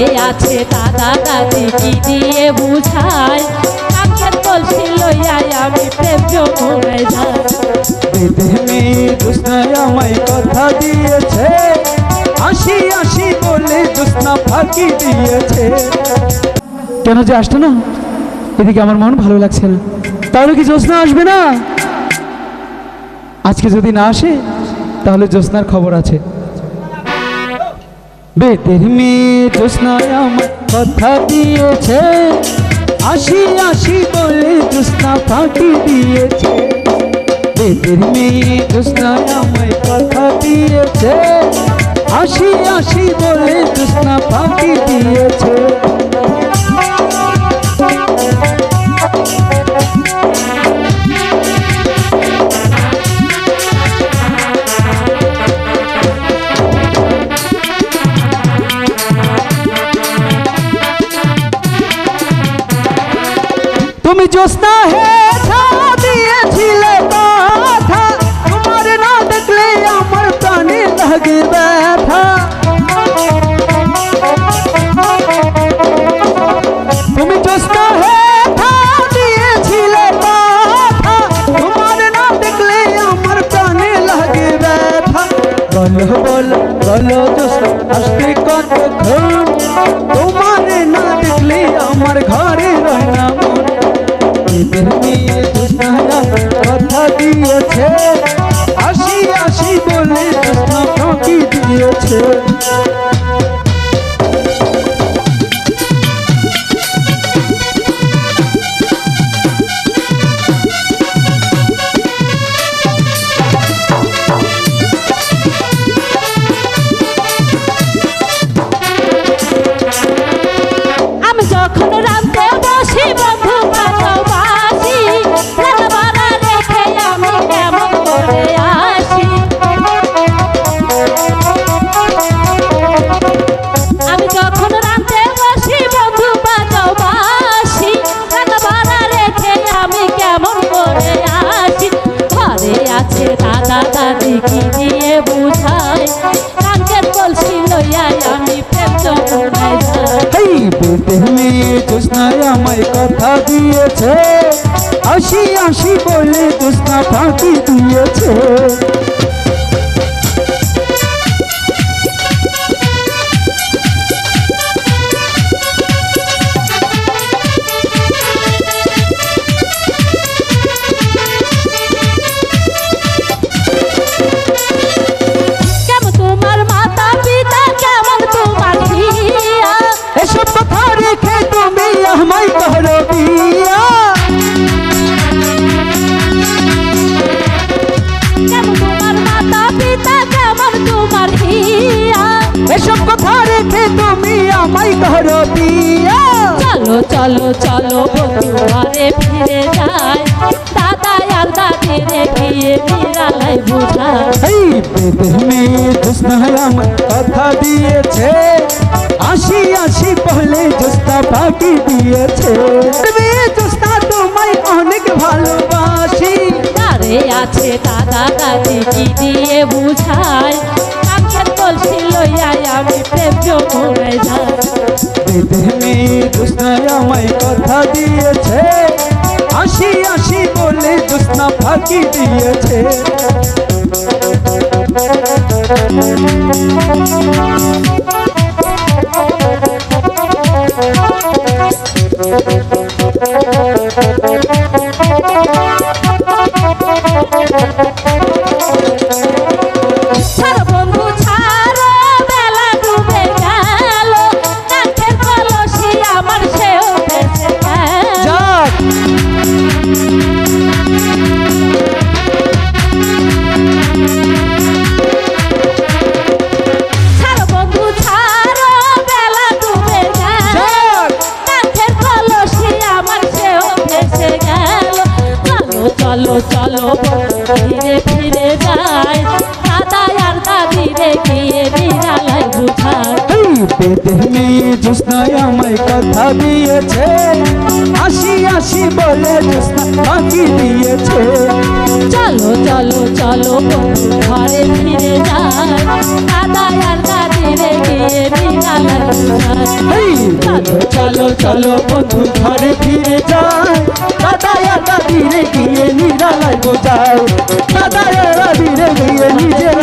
ঘরে আছে দাদা দাদি কি দিয়ে বুঝায়। কাকের কলসি লইয়াই আমি প্রেম জমুনায় যাই। আমায় কথা দিয়েছে। আসি আসি বলে জোসনা ফাঁকি দিয়েছে। কেন যে আসতো না? এদিকে আমার মন ভালো লাগছে না। তাহলে কি জোসনা আসবে না? আজকে যদি না আসে তাহলে জোসনার খবর আছে। বেদের মেয়ে জোসনায় আমার কথা দিয়েছে। আসি আসি বলে জোসনা ফাঁকি দিয়েছে। বেদের মেয়ে জোসনায় আমায় কথা দিয়েছে। আসি আসি বলে জোসনা ফাঁকি দিয়েছে। এই বেতে মেয়ে জোসনায় আমায় কথা দিয়েছে আসি আসি বলে জোসনা ফাঁকি দিয়েছে আমায় করো চলো চলো চলো বন্ধু ফিরে যায় দাদা আর দাদি গিয়ে বিড়ালাই বুঝায় এই বেতে মেয়ে জোসনায় কথা দিয়েছে। আসি আসি বলে জোসনা ফাঁকি দিয়েছে। মেয়ে জোসনা তোমায় অনেক ভালোবাসি। ঘরে আছে দাদা দাদি কি দিয়ে বুঝায় বেদে মেয়ে জোসনায় আমায় কথা দিয়েছে। আসি আসি বলে জোসনা ফাঁকি দিয়েছে। চলো চলো বন্ধু ধীরে ফিরে যায়। দাদা আর দাদি রে গিয়ে বিড়ালাই বুঝায় বেদে মেয়ে জোসনায় আমায় কথা দিয়েছে। আসি আসি বলে জোসনা ফাঁকি দিয়েছে। চলো চলো চলো ঘরে ফিরে যায়। দাদা আর দাদি গিয়ে নিরালায় চলো চলো বন্ধু ঘরে ফিরে যাই। দাদা আর দাদিরে গিয়ে নিরালায় বোঝাই। দাদা আর দাদিরে গিয়ে নিজের